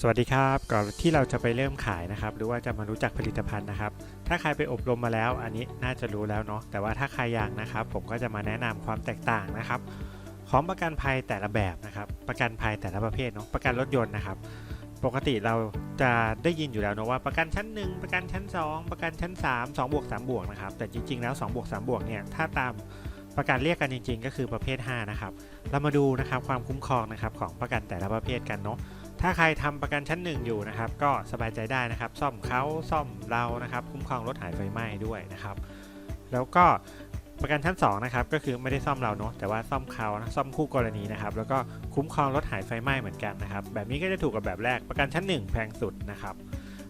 สวัสดีครับ ก่อนที่เราจะไปเริ่มขายนะครับ หรือว่าจะมารู้จักผลิตภัณฑ์นะครับ ถ้าใครไปอบรมมาแล้ว อันนี้น่าจะรู้แล้วเนาะแต่ว่าถ้าใครยังนะครับ ผมก็จะมาแนะนำความแตกต่างนะครับ ของประกันภัยแต่ละแบบนะครับ ประกันภัยแต่ละประเภทเนาะประกันรถยนต์นะครับ ปกติเราจะได้ยินอยู่แล้วเนาะว่าประกันชั้น 1 ประกันชั้น 2 ประกันชั้น 3 2บวก3บวกนะครับแต่จริงๆแล้ว2บวก3บวกเนี่ยถ้าตามประกันเรียกกันจริง ๆ ก็คือประเภท 5 นะครับ เรามาดูนะครับความคุ้มครองนะครับของประกันแต่ละประเภทกันเนาะ ถ้าใครทำประกันชั้นหนึ่งอยู่นะครับ ก็สบายใจได้นะครับ ซ่อมเขาซ่อมเรานะครับ คุ้มครองรถหายไฟไหม้ด้วยนะครับ แล้วก็ประกันชั้น2นะครับก็คือไม่ได้ซ่อมเราเนาะแต่ว่าซ่อมเขานะซ่อมคู่กรณีนะครับแล้วก็คุ้มครองรถหายไฟไหม้เหมือนกันนะครับ แบบนี้ก็จะถูกกับแบบแรกประกันชั้น 1 แพงสุดนะครับ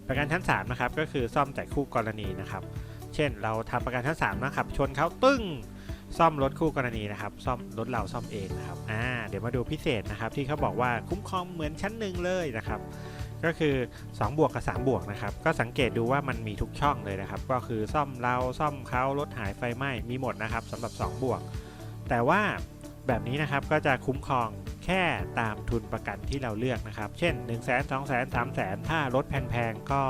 ประกันชั้น3นะครับก็คือซ่อมแต่คู่กรณีนะครับ เช่นเราทำประกันชั้น3นะครับชนเขาตึ้ง ซ่อมรถคู่กรณีนะครับ ซ่อมรถเราซ่อมเองนะครับอ่าเดี๋ยวมาดูพิเศษนะครับ ที่เขาบอกว่าคุ้มครองเหมือนชั้นหนึ่งเลยนะครับ ก็คือ2บวกกับ3บวกนะครับ ก็สังเกตดูว่ามันมีทุกช่องเลยนะครับ ก็คือซ่อมเราซ่อมเขารถหายไฟไหม้มีหมดนะครับสำหรับ 2 บวก แต่ว่าแบบนี้นะครับก็จะคุ้มครองแค่ตามทุนประกันที่เราเลือกนะครับ เช่น 1 0 0 0 0 0 2 0 0 0 0 3 0 0 0 0 0ถ้ารถแพงๆก็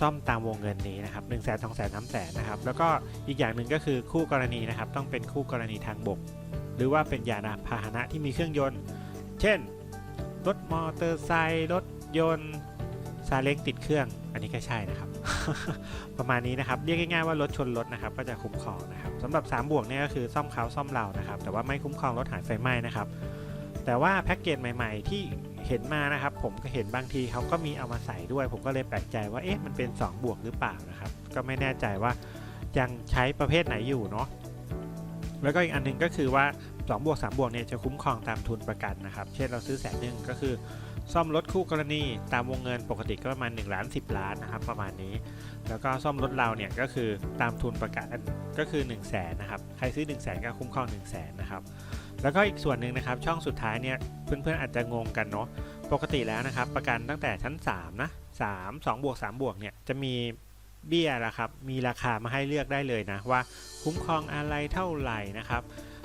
ซ่อมตามวงเงินนี้นะครับ1 0 0 0 0 0 2 0 0 0 0 3 0 0 0นะครับ แล้วก็อีกอย่างหนึ่งก็คือคู่กรณีนะครับ ต้องเป็นคู่กรณีทางบก หรือว่าเป็นยานพาหนะที่มีเครื่องยนต์ เช่น รถมอเตอร์ไซค์รถยนต์ซาเล้งติดเครื่อง อันนี้ก็ใช่นะครับ ประมาณนี้นะครับ เรียกง่ายๆว่ารถชนรถนะครับ ก็จะคุ้มครองนะครับสำหรับ 3 บวกเนี่ยก็คือซ่อมเขาซ่อมเรานะครับ แต่ว่าไม่คุ้มครองรถหายไฟไหม้นะครับ แต่ว่าแพ็กเกจใหม่ ๆ ที่ เห็นมานะครับ ผมก็เห็นบางทีเขาก็มีเอามาใส่ด้วย ผมก็เลยแปลกใจว่าเอ๊ะมันเป็น 2 บวกหรือเปล่านะครับ ก็ไม่แน่ใจว่ายังใช้ประเภทไหนอยู่เนาะแล้วก็อีกอันหนึงก็คือว่า2บวก3บวกเนี่ยจะคุ้มครองตามทุนประกันนะครับ เช่นเราซื้อแสนหนึ่งก็คือ ซ่อมรถคู่กรณีตามวงเงินปกติก็ประมาณ1ล้าน10 ล้านนะครับ ประมาณนี้ แล้วก็ซ่อมรถเราเนี่ยก็คือตามทุนประกันก็คือ1 0 0 0 0แสนนะครับ ใครซื้อ 1 0 0 0 0แสนก็คุ้มครอง1 0 0 0 0แสนนะครับ แล้วก็อีกส่วนหนึ่งนะครับ ช่องสุดท้ายเนี่ยเพื่อนๆอาจจะงงกันเนาะปกติแล้วนะครับ ประกันตั้งแต่ชั้น3นะ3 2บวก3บวกเนี่ยจะมีเบี้ยละครับมีราคามาให้เลือกได้เลยนะว่าคุ้มครองอะไรเท่าไหร่นะครับ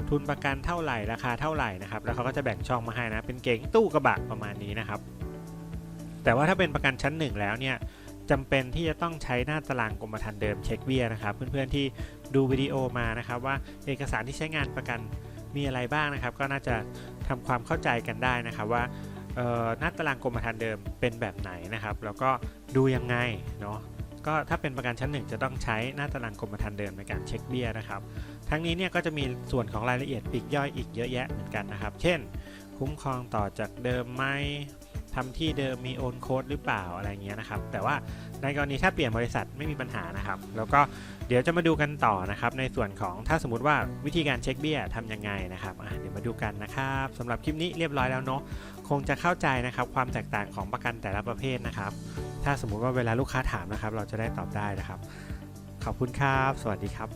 ทุนประกันเท่าไหร่ราคาเท่าไหร่นะครับแล้วเขาก็จะแบ่งช่องมาให้นะ เป็นเก๋งตู้กระบะประมาณนี้นะครับ แต่ว่าถ้าเป็นประกันชั้นหนึ่งแล้วเนี่ยจำเป็นที่จะต้องใช้หน้าตารางกรมธรรม์เดิมเช็คเบี้ยนะครับ เพื่อนๆที่ดูวิดีโอมานะครับว่าเอกสารที่ใช้งานประกัน มีอะไรบ้างนะครับ ก็น่าจะทำความเข้าใจกันได้นะครับว่าหน้าตารางกรมธรรม์เดิมเป็นแบบไหนนะครับ แล้วก็ดูยังไงเนาะก็ถ้าเป็นประกันชั้นหนึ่งจะต้องใช้หน้าตารางกรมธรรม์เดิมในการเช็คเบี้ยนะครับ ทั้งนี้เนี่ยก็จะมีส่วนของรายละเอียดปีกย่อยอีกเยอะแยะเหมือนกันนะครับ เช่น คุ้มครองต่อจากเดิมไหม ทำที่เดิมมีโอนโค้ดหรือเปล่าอะไรเงี้ยนะครับ แต่ว่าในกรณีถ้าเปลี่ยนบริษัทไม่มีปัญหานะครับ แล้วก็เดี๋ยวจะมาดูกันต่อนะครับ ในส่วนของถ้าสมมติว่าวิธีการเช็คเบี้ยทำยังไงนะครับเดี๋ยวมาดูกันนะครับสำหรับคลิปนี้เรียบร้อยแล้วเนาะคงจะเข้าใจนะครับความแตกต่างของประกันแต่ละประเภทนะครับ ถ้าสมมุติว่าเวลาลูกค้าถามนะครับ เราจะได้ตอบได้นะครับ ขอบคุณครับ สวัสดีครับ